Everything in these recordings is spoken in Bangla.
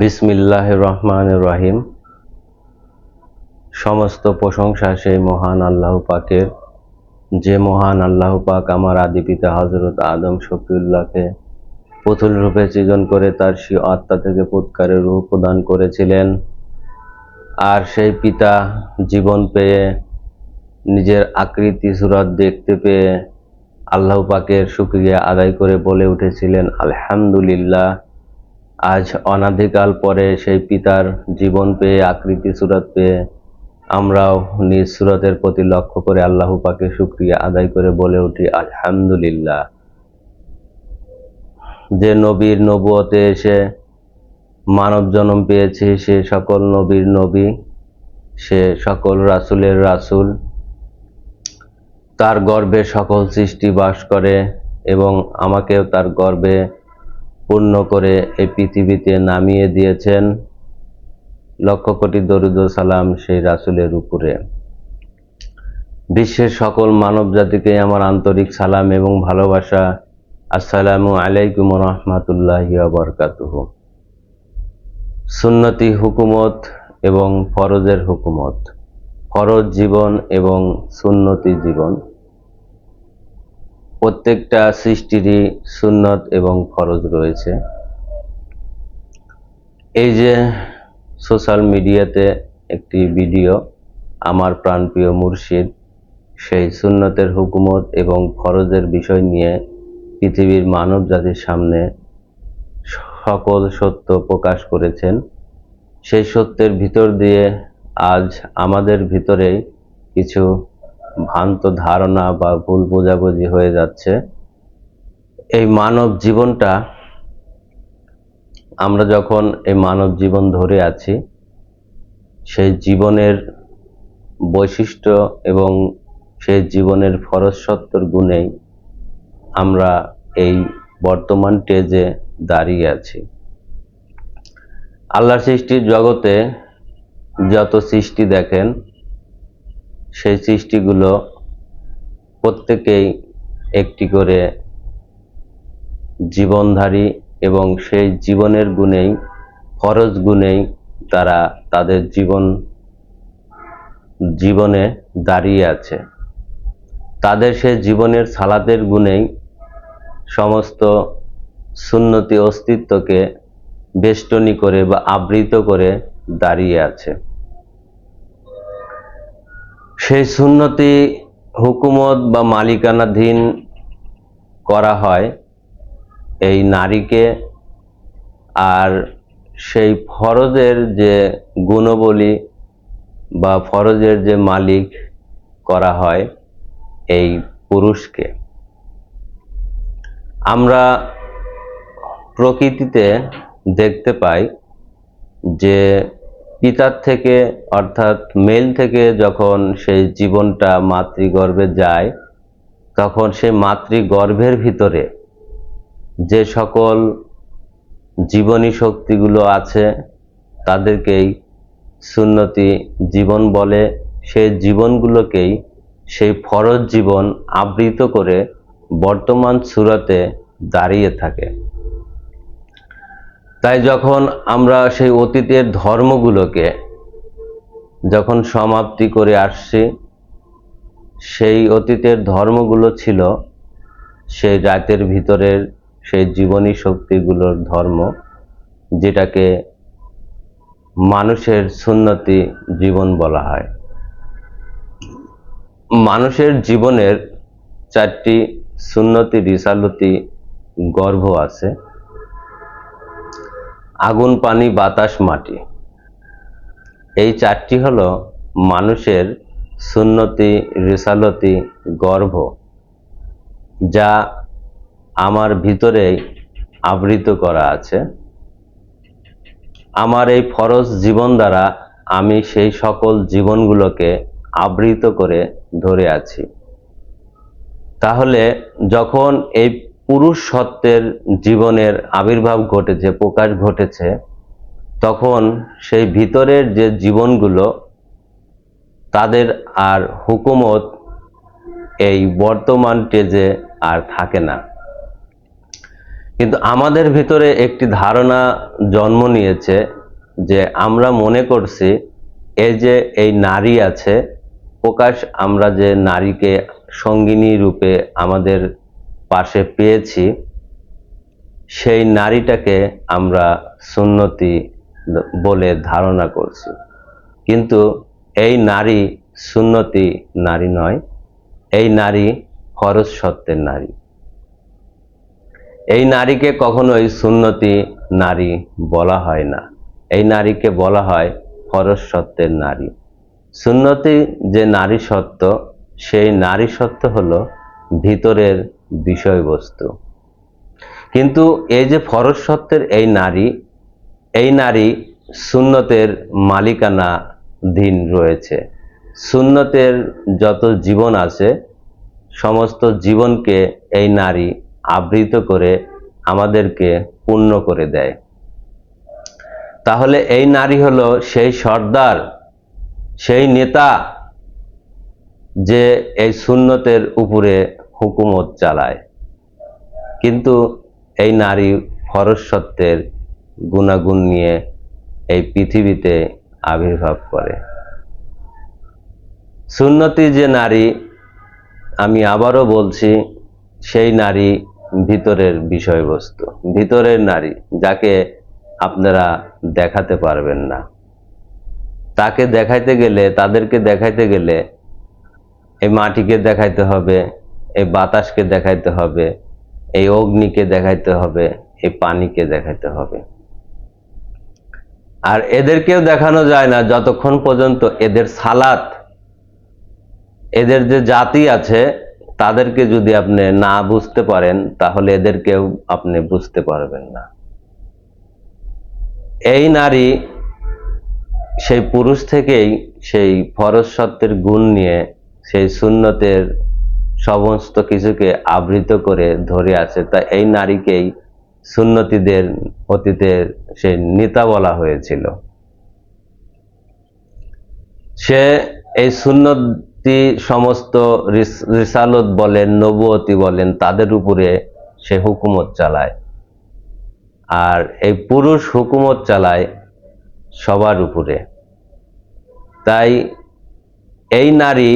বিসমিল্লাহ রহমান রহিম সমস্ত প্রশংসা সেই মহান আল্লাহ পাকের। যে মহান আল্লাহ পাক আমার আদি পিতা হজরত আদম শফিউল্লাহকে পুতুল রূপে সৃজন করে তার সে আত্মা থেকে পুৎকারের রূপ প্রদান করেছিলেন। আর সেই পিতা জীবন পেয়ে নিজের আকৃতি সুরত দেখতে পেয়ে আল্লাহ পাকের শুক্রিয়া আদায় করে বলে উঠেছিলেন, আলহামদুলিল্লাহ। আজ অনাদিকাল পরে সেই পিতার জীবন পেয়ে, আকৃতি সুরত পেয়ে আমরাও নিজ সুরতের প্রতি লক্ষ্য করে আল্লাহ পাকে শুক্রিয়া আদায় করে বলে উঠি, আলহামদুলিল্লাহ। যে নবীর নবুয়তে এসে মানব জন্ম পেয়েছে, সে সকল নবীর নবী, সে সকল রাসুলের রাসুল। তার গর্বে সকল সৃষ্টি বাস করে এবং আমাকেও তার গর্বে পূর্ণ করে এই পৃথিবীতে নামিয়ে দিয়েছেন লক্ষ কোটি দরুদ সালাম সেই রাসুলের উপরে। বিশ্বের সকল মানব জাতিকে আমার আন্তরিক সালাম এবং ভালোবাসা। আসসালামু আলাইকুম রহমতুল্লাহ বরকাতুহ। সুন্নতি হুকুমত এবং ফরজের হুকুমত। ফরজ জীবন এবং সুন্নতি জীবন। প্রত্যেকটা সৃষ্টিরই সুন্নত এবং ফরজ রয়েছে। এই যে সোশ্যাল মিডিয়াতে একটি ভিডিও, আমার প্রাণপ্রিয় মুর্শিদ, সেই সুন্নতের হুকুমত এবং ফরজের বিষয় নিয়ে পৃথিবীর মানব জাতির সামনে সকল সত্য প্রকাশ করেছেন। সেই সত্যের ভিতর দিয়ে আজ আমাদের ভিতরেই কিছু ভ্রান্ত ধারণা বা ভুল বোঝাবুঝি হয়ে যাচ্ছে। এই মানব জীবনটা, আমরা যখন এই মানব জীবন ধরে আছি, সেই জীবনের বৈশিষ্ট্য এবং সেই জীবনের ফরজ সত্তর গুণেই আমরা এই বর্তমান টেজে দাঁড়িয়ে আছি। আল্লাহর সৃষ্টির জগতে যত সৃষ্টি দেখেন সেই সৃষ্টিগুলো প্রত্যেকেই একটি করে জীবনধারী এবং সেই জীবনের গুণেই ফরজ গুণেই তারা তাদের জীবন, জীবনে দাঁড়িয়ে আছে। তাদের সে জীবনের সালাদের গুণেই সমস্ত সুন্নতি অস্তিত্বকে বেষ্টনী করে বা আবৃত করে দাঁড়িয়ে আছে। সেই সুন্নতি হুকুমত বা মালিকানাধীন করা হয় এই নারীকে। আর সেই ফরজের যে গুণবলী বা ফরজের যে মালিক করা হয় এই পুরুষকে। আমরা প্রকৃতিতে দেখতে পাই যে পিতার থেকে, অর্থাৎ মেল থেকে যখন সেই জীবনটা মাতৃগর্ভে যায়, তখন সে মাতৃগর্ভের ভিতরে যে সকল জীবনী শক্তিগুলো আছে, তাদেরকেই সুন্নতি জীবন বলে, সেই জীবনগুলোকেই সেই ফরজ জীবন আবৃত করে বর্তমান সুরতে দাঁড়িয়ে থাকে। তাই যখন আমরা সেই অতীতের ধর্মগুলোকে যখন সমাপ্তি করে আসছি, সেই অতীতের ধর্মগুলো ছিল সেই রাতের ভিতরের সেই জীবনী শক্তিগুলোর ধর্ম, যেটাকে মানুষের সুন্নতি জীবন বলা হয়। মানুষের জীবনের চারটি সুন্নতি, রিসালতি, গর্ভ আছে। আগুন, পানি, বাতাস, মাটি। এই চারটি হল মানুষের সুন্নতি, রিসালতি, গর্ভ, যা আমার ভিতরেই আবৃত করা আছে। আমার এই ফরজ জীবন দ্বারা আমি সেই সকল জীবনগুলোকে আবৃত করে ধরে আছি। তাহলে যখন এই পুরুষ সত্ত্বের জীবনের আবির্ভাব ঘটেছে, প্রকাশ ঘটেছে, তখন সেই ভিতরের যে জীবনগুলো, তাদের আর হুকুমত এই বর্তমান টেজে আর থাকে না। কিন্তু আমাদের ভিতরে একটি ধারণা জন্ম নিয়েছে যে আমরা মনে করছি এই যে এই নারী আছে, প্রকাশ আমরা যে নারীকে সঙ্গিনী রূপে আমাদের পাশে পেয়েছি, সেই নারীটাকে আমরা সুন্নতি বলে ধারণা করছি। কিন্তু এই নারী সুন্নতি নারী নয়, এই নারী ফরজ সত্ত্বের নারী। এই নারীকে কখনোই সুন্নতি নারী বলা হয় না। এই নারীকে বলা হয় ফরজ সত্ত্বের নারী। সুন্নতি যে নারী সত্ত্ব, সেই নারী সত্ত্ব হলো ভিতরের বিষয়বস্তু। কিন্তু এই যে ফরজ সত্ত্বের এই নারী এই নারী সুন্নতের মালিকানা ধীন রয়েছে। সুন্নতের যত জীবন আছে, সমস্ত জীবনকে এই নারী আবৃত করে আমাদেরকে পূর্ণ করে দেয়। তাহলে এই নারী হলো সেই সর্দার, সেই নেতা যে এই সুন্নতের উপরে হুকুমত চালায়। কিন্তু এই নারী ফরজ সত্ত্বের গুণাগুণ নিয়ে এই পৃথিবীতে আবির্ভাব করে। সুন্নতি যে নারী, আমি আবারও বলছি, সেই নারী ভিতরের বিষয়বস্তু। ভিতরের নারী, যাকে আপনারা দেখাতে পারবেন না। তাকে দেখাইতে গেলে, তাদেরকে দেখাইতে গেলে এই মাটিকে দেখাইতে হবে এই বাতাসকে দেখাইতে হবে, এই অগ্নিকে দেখাইতে হবে, এই পানিকে দেখাইতে হবে। আর এদেরকেও দেখানো যায় না, যতক্ষণ পর্যন্ত এদের সালাত, এদের যে জাতি আছে, তাদেরকে যদি আপনি না বুঝতে পারেন, তাহলে এদেরকেও আপনি বুঝতে পারবেন না। এই নারী, সেই পুরুষ থেকেই সেই ফরজ সত্ত্বের গুণ নিয়ে, সেই সুন্নতের সমস্ত কিছুকে আবৃত করে ধরে আছে। তা এই নারীকেই সুন্নতিদের অতীতের সে নেতা বলা হয়েছিল। সে এই সুন্নতি সমস্ত রিসালত বলেন নবুয়তি বলেন, তাদের উপরে সে হুকুমত চালায়। আর এই পুরুষ হুকুমত চালায় সবার উপরে। তাই এই নারী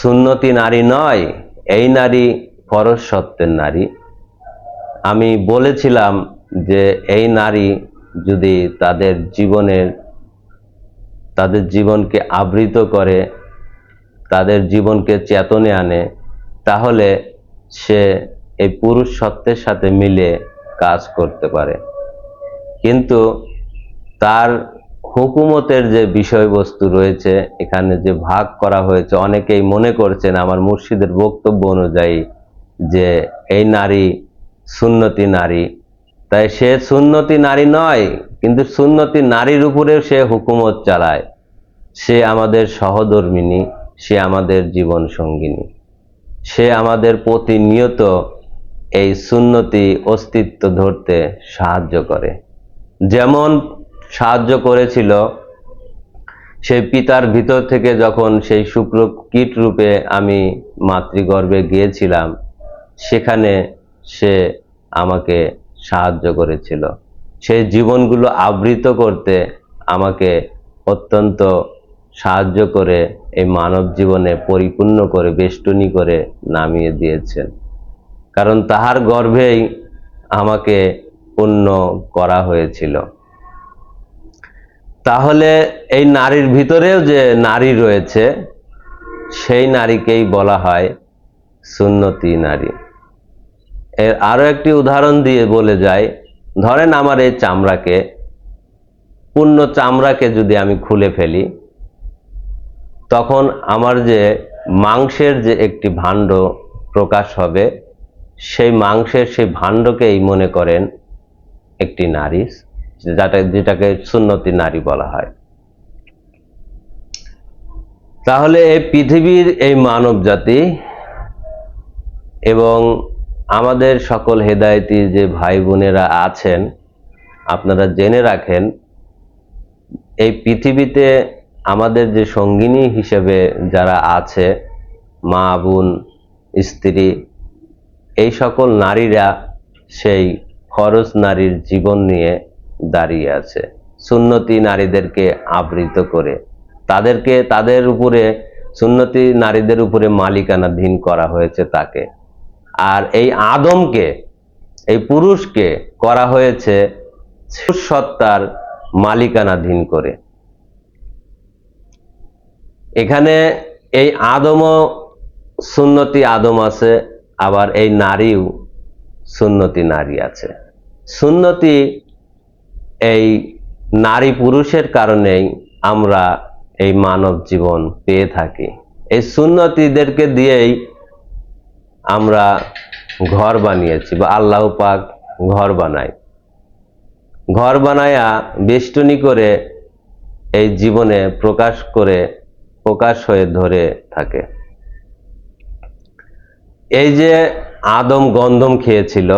সুন্নতি নারী নয় এই নারী ফরজ সত্ত্বের নারী। আমি বলেছিলাম যে এই নারী যদি তাদের জীবনের, তাদের জীবনকে আবৃত করে, তাদের জীবনকে চেতনে আনে, তাহলে সে এই পুরুষ সত্ত্বের সাথে মিলে কাজ করতে পারে। কিন্তু তার হুকুমতের যে বিষয়বস্তু রয়েছে, এখানে যে ভাগ করা হয়েছে, অনেকেই মনে করছেন, আমার মুর্শিদের বক্তব্য অনুযায়ী যে এই নারী সুন্নতি নারী। তাই সে সুন্নতি নারী নয়, কিন্তু সুন্নতি নারীর উপরেও সে হুকুমত চালায়। সে আমাদের সহধর্মিনী, সে আমাদের জীবন সঙ্গিনী। সে আমাদের প্রতিনিয়ত এই সুন্নতি অস্তিত্ব ধরতে সাহায্য করে। যেমন সাহায্য করেছিল সেই পিতার ভিতর থেকে যখন সেই শুক্র কীট রূপে আমি মাতৃগর্ভে গিয়েছিলাম, সেখানে সে আমাকে সাহায্য করেছিল। সেই জীবনগুলো আবৃত করতে আমাকে অত্যন্ত সাহায্য করে, এই মানব জীবনে পরিপূর্ণ করে, বেষ্টনী করে নামিয়ে দিয়েছেন। কারণ তাহার গর্ভেই আমাকে পূর্ণ করা হয়েছিল। তাহলে এই নারীর ভিতরেও যে নারী রয়েছে, সেই নারীকেই বলা হয় সুন্নতি নারী। এর আরও একটি উদাহরণ দিয়ে বলে যায় ধরেন আমার এই চামড়াকে, পূর্ণ চামড়াকে যদি আমি খুলে ফেলি, তখন আমার যে মাংসের যে একটি ভাণ্ড প্রকাশ হবে, সেই মাংসের সেই ভাণ্ডকেই মনে করেন একটি নারী যেটা যেটাকে সুন্নতি নারী বলা হয়। তাহলে এই পৃথিবীর এই মানব জাতি এবং আমাদের সকল হেদায়তি যে ভাই বোনেরা আছেন, আপনারা জেনে রাখেন, এই পৃথিবীতে আমাদের যে সঙ্গিনী হিসেবে যারা আছে, মা, বোন, স্ত্রী, এই সকল নারীরা সেই খরচ নারীর জীবন নিয়ে দাঁড়িয়ে আছে। সুন্নতি নারীদেরকে আবৃত করে। তাদেরকে, তাদের উপরে, সুন্নতি নারীদের উপরে মালিকানাধীন করা হয়েছে তাকে। আর এই আদমকে, এই পুরুষকে করা হয়েছে সত্তার মালিকানাধীন করে। এখানে এই আদমও সুন্নতি আদম আছে, আবার এই নারীও সুন্নতি নারী আছে। সুন্নতি এই নারী পুরুষের কারণেই আমরা এই মানব জীবন পেয়ে থাকি। এই সুন্নতিদেরকে দিয়েই আমরা ঘর বানিয়েছি বা আল্লাহ পাক ঘর বানাই ঘর বানায়া বেষ্টনী করে এই জীবনে প্রকাশ করে প্রকাশ হয়ে ধরে থাকে। এই যে আদম গন্ধম খেয়েছিল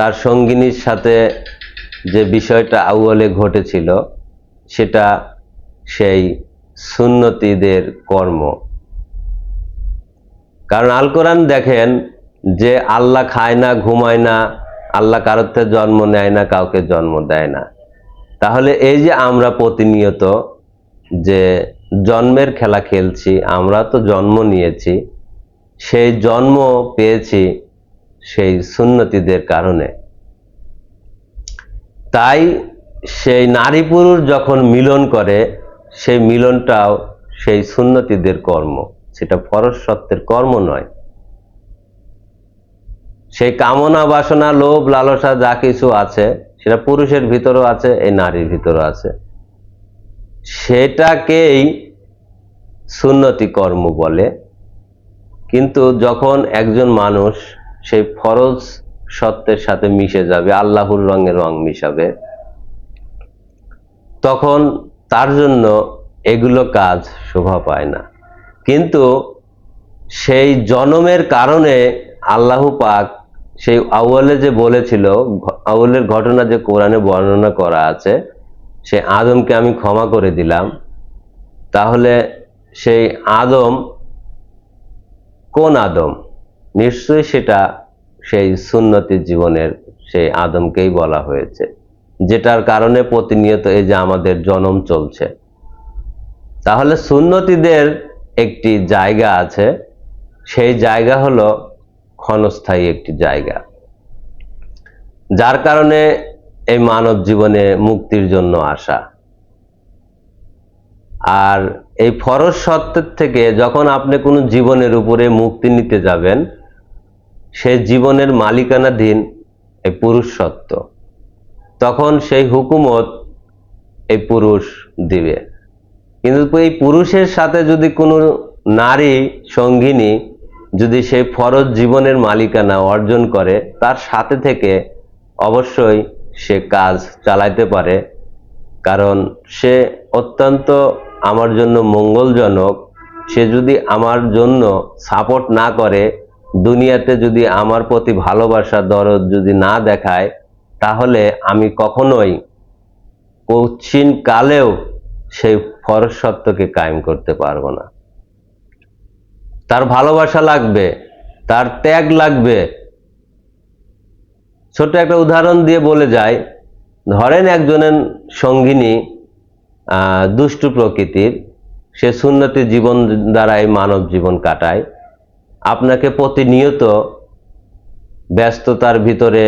তার সঙ্গিনীর সাথে যে বিষয়টা আউয়ালে ঘটেছিল, সেটা সেই সুন্নতিদের কর্ম। কারণ আল কোরআন দেখেন যে আল্লাহ খায় না, ঘুমায় না, আল্লাহ কারোর জন্ম নেয় না, কাউকে জন্ম দেয় না। তাহলে এই যে আমরা প্রতিনিয়ত যে জন্মের খেলা খেলছি, আমরা তো জন্ম নিয়েছি, সেই জন্ম পেয়েছি সেই সুন্নতিদের কারণে। তাই সেই নারী পুরুষ যখন মিলন করে, সেই মিলনটাও সেই সুন্নতিদের কর্ম। সেটা ফরজ কর্ম নয়। সেই কামনা, বাসনা, লোভ, লালসা যা কিছু আছে, সেটা পুরুষের ভিতরেও আছে, এই নারীর ভিতরেও আছে। সেটাকেই সুন্নতি কর্ম বলে। কিন্তু যখন একজন মানুষ সেই ফরজ সত্যের সাথে মিশে যাবে, আল্লাহর রঙে রং মিশাবে। তখন তার জন্য এগুলো কাজ শোভা পায় না। কিন্তু সেই জনমের কারণে আল্লাহ পাক সেই আউয়ালে যে বলেছিল, আউয়ালের ঘটনা যে কোরআনে বর্ণনা করা আছে, সে আদমকে আমি ক্ষমা করে দিলাম। তাহলে সেই আদম কোন আদম? নিশ্চয়ই সেটা সেই সুন্নতি জীবনের সেই আদমকেই বলা হয়েছে। যেটার কারণে প্রতিনিয়ত এই যে আমাদের জনম চলছে। তাহলে সুন্নতিদের একটি জায়গা আছে। সেই জায়গা হলো ক্ষণস্থায়ী একটি জায়গা। যার কারণে এই মানব জীবনে মুক্তির জন্য আসা। আর এই ফরজ সত্যের থেকে যখন আপনি কোনো জীবনের উপরে মুক্তি নিতে যাবেন সেই জীবনের মালিকানাধীন এই পুরুষ সত্য। তখন সেই হুকুমত এই পুরুষ দিবে। কিন্তু এই পুরুষের সাথে যদি কোনো নারী সঙ্গিনী যদি সেই ফরজ জীবনের মালিকানা অর্জন করে, তার সাথে থেকে অবশ্যই সে কাজ চালাইতে পারে। কারণ সে অত্যন্ত আমার জন্য মঙ্গলজনক। সে যদি আমার জন্য সাপোর্ট না করে দুনিয়াতে যদি আমার প্রতি ভালোবাসা, দরদ যদি না দেখায়, তাহলে আমি কখনোই কঠিন কালেও সেই ফরজ সত্যকে কায়েম করতে পারব না। তার ভালোবাসা লাগবে, তার ত্যাগ লাগবে। ছোট একটা উদাহরণ দিয়ে বলে যায় ধরেন একজনের সঙ্গিনী দুষ্টু প্রকৃতির, সে সুন্নতি জীবন দ্বারাই মানব জীবন কাটায়। আপনাকে প্রতিনিয়ত ব্যস্ততার ভিতরে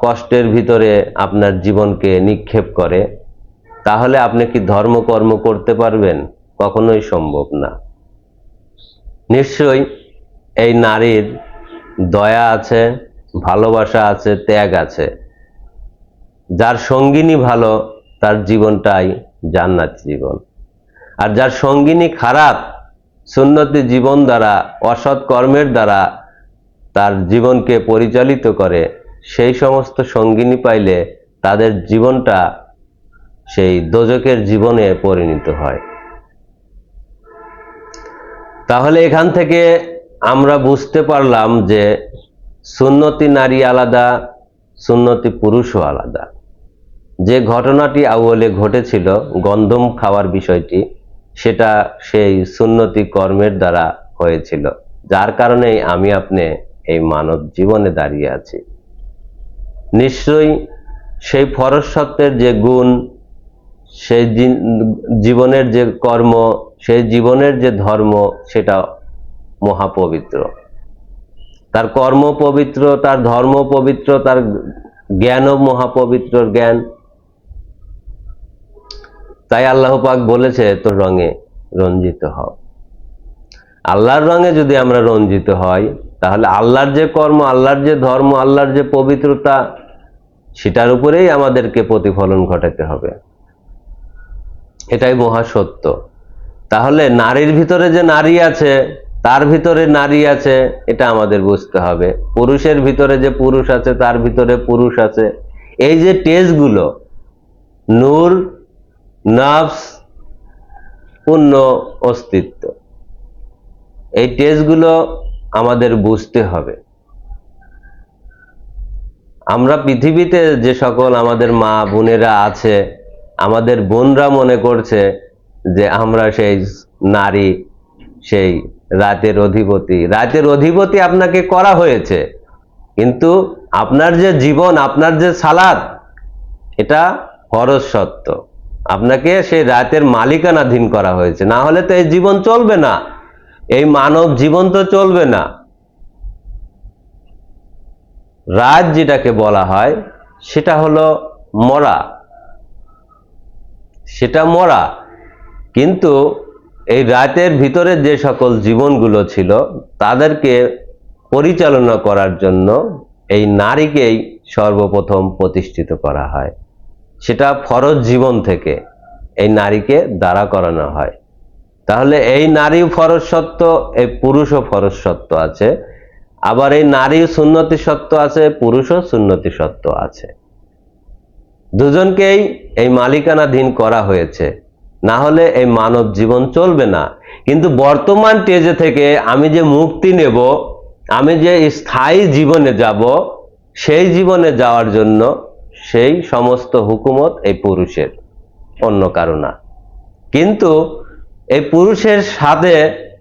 কষ্টের ভিতরে আপনার জীবনকে নিক্ষেপ করে। তাহলে আপনি কি ধর্মকর্ম করতে পারবেন? কখনোই সম্ভব না। নিশ্চয়ই এই নারীর দয়া আছে, ভালোবাসা আছে, ত্যাগ আছে। যার সঙ্গিনী ভালো, তার জীবনটাই জান্নাত জীবন। আর যার সঙ্গিনী খারাপ সুন্নতি জীবন দ্বারা, অসৎ কর্মের দ্বারা তার জীবনকে পরিচালিত করে। সেই সমস্ত সঙ্গিনী পাইলে তাদের জীবনটা সেই দোজকের জীবনে পরিণত হয়। তাহলে এখান থেকে আমরা বুঝতে পারলাম যে সুন্নতি নারী আলাদা, সুন্নতি পুরুষও আলাদা। যে ঘটনাটি আউলে ঘটেছিল, গন্ধম খাওয়ার বিষয়টি সেটা সেই সুন্নতি কর্মের দ্বারা হয়েছিল। যার কারণেই আমি আপনি এই মানব জীবনে দাঁড়িয়ে আছি। নিশ্চয়ই সেই ফরজ সত্ত্বের যে গুণ, সেই জীবনের যে কর্ম, সেই জীবনের যে ধর্ম, সেটা মহাপবিত্র। তার কর্ম পবিত্র, তার ধর্ম পবিত্র, তার জ্ঞানও মহাপবিত্র জ্ঞান। তাই আল্লাহ পাক বলেছে, তোর রঙে রঞ্জিত হও। আল্লাহর রঙে যদি আমরা রঞ্জিত হই, তাহলে আল্লাহর যে কর্ম, আল্লাহর যে ধর্ম, আল্লাহর যে পবিত্রতা, সেটার উপরেই আমাদেরকে প্রতিফলন ঘটাতে হবে। এটাই মহা সত্য। তাহলে নারীর ভিতরে যে নারী আছে, তার ভিতরে নারী আছে, এটা আমাদের বুঝতে হবে। পুরুষের ভিতরে যে পুরুষ আছে, তার ভিতরে পুরুষ আছে। এই যে টেজগুলো নূর নাফস পূর্ণ অস্তিত্ব। এই টেজগুলো আমাদের বুঝতে হবে। আমরা পৃথিবীতে যে সকল আমাদের মা বোনেরা আছে, আমাদের বোনরা মনে করছে যে আমরা সেই নারী, সেই রাতের অধিপতি। রাতের অধিপতি আপনাকে করা হয়েছে। কিন্তু আপনার যে জীবন, আপনার যে সালাদ এটা ফরজ সত্য। আপনাকে সেই রাতের মালিকানাধীন করা হয়েছে। না হলে তো এই জীবন চলবে না। এই মানব জীবন তো চলবে না। রাত যেটাকে বলা হয়, সেটা হলো মরা। সেটা মরা। কিন্তু এই রাতের ভিতরে যে সকল জীবনগুলো ছিল, তাদেরকে পরিচালনা করার জন্য এই নারীকেই সর্বপ্রথম প্রতিষ্ঠিত করা হয়। সেটা ফরজ জীবন থেকে এই নারীকে দাঁড়া করানো হয়। তাহলে এই নারী ফরজ সত্য এই পুরুষও ফরজ সত্য আছে। আবার এই নারী সুন্নতি সত্য আছে, পুরুষও সুন্নতি সত্য আছে। দুজনকেই এই মালিকানাধীন করা হয়েছে। না হলে এই মানব জীবন চলবে না। কিন্তু বর্তমান টেজে থেকে আমি যে মুক্তি নেব, আমি যে স্থায়ী জীবনে যাব, সেই জীবনে যাওয়ার জন্য সেই সমস্ত হুকুমত এই পুরুষের, অন্য কারও না। কিন্তু এই পুরুষের সাথে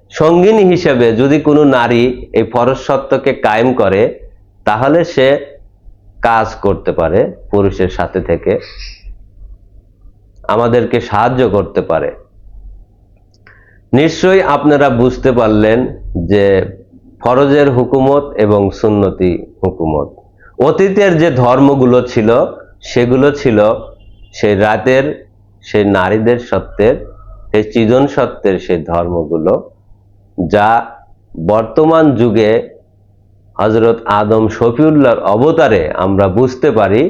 সঙ্গিনী হিসেবে যদি কোনো নারী এই ফরজ সত্যকে কায়েম করে, তাহলে সে কাজ করতে পারে, পুরুষের সাথে থেকে আমাদেরকে সাহায্য করতে পারে। নিশ্চয়ই আপনারা বুঝতে পারলেন যে ফরজের হুকুমত এবং সুন্নতি হুকুমত। অতীতের যে ধর্মগুলো ছিল, সেগুলো ছিল সেই রাতের, সেই নারীদের সত্ত্বের সেই সৃজন সত্ত্বের সেই ধর্মগুলো, যা বর্তমান যুগে হজরত আদম শফিউল্লাহর অবতারে আমরা বুঝতে পারি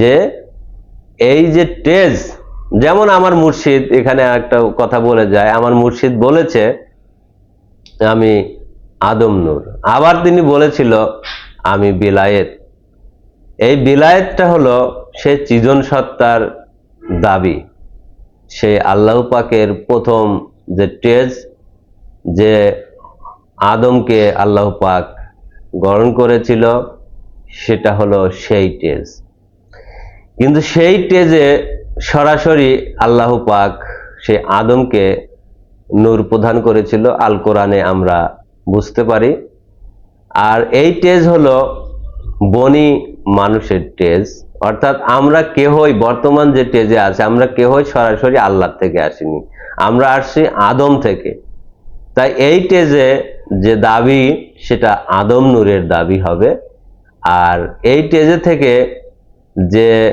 যে এই যে টেজ যেমন আমার মুর্শিদ এখানে একটা কথা বলে যায়, আমার মুর্শিদ বলেছে, আমি আদম নূর। আবার তিনি বলেছিল আমি বিলায়েত। এই বিলায়েতটা হলো সে সৃজন সত্তার দাবি। সেই আল্লাহ পাকের প্রথম যে টেজ যে আদমকে আল্লাহ পাক গ্রহণ করেছিল, সেটা হলো সেই টেজ কিন্তু সেই টেজে সরাসরি আল্লাহ পাক সেই আদমকে নূর প্রদান করেছিল। আল কোরআনে আমরা বুঝতে পারি। আর এই টেজ হলো বনি মানুষের টেজ অর্থাৎ আমরা কেহই, বর্তমান যে টেজে আছে, আমরা কেহই সরাসরি আল্লাহ থেকে আসিনি। আমরা আসছি আদম থেকে। তাই এই টেজে যে দাবি, সেটা আদম নূরের দাবি হবে। আর এই টেজে থেকে যে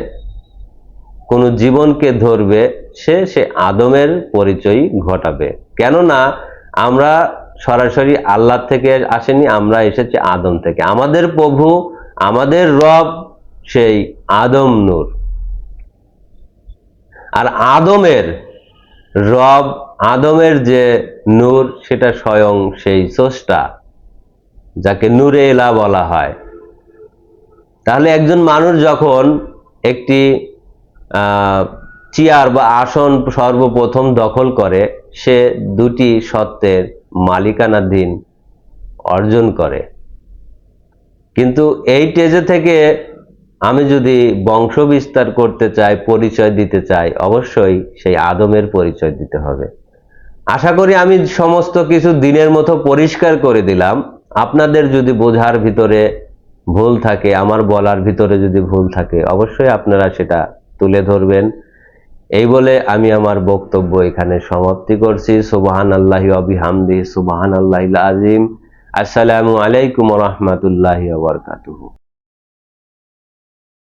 কোনো জীবনকে ধরবে, সে সে আদমের পরিচয় ঘটাবে। কেননা, আমরা সরাসরি আল্লাহ থেকে আসেনি, আমরা এসেছি আদম থেকে। আমাদের প্রভু, আমাদের রব সেই আদম নূর। আর আদমের রব, আদমের যে নূর, সেটা স্বয়ং সেই স্রষ্টা, যাকে নূরে এলা বলা হয়। তাহলে একজন মানুষ যখন একটি চেয়ার বা আসন সর্বপ্রথম দখল করে, সে দুটি সত্ত্বের মালিকানাধীন অর্জন করে। কিন্তু এই টেজে থেকে আমি যদি বংশ বিস্তার করতে চাই, পরিচয় দিতে চাই, অবশ্যই সেই আদমের পরিচয় দিতে হবে। আশা করি আমি সমস্ত কিছু দিনের মতো পরিষ্কার করে দিলাম। আপনাদের যদি বোঝার ভিতরে ভুল থাকে, আমার বলার ভিতরে যদি ভুল থাকে, অবশ্যই আপনারা সেটা তুলে ধরবেন। এই বলে আমি আমার বক্তব্য এখানে সমাপ্তি করছি। সুবাহান আল্লাহ আবি হামদি সুবাহান আল্লাহ আজিম আসসালামু আলাইকুম রহমতুল্লাহ ওবরকাতুহু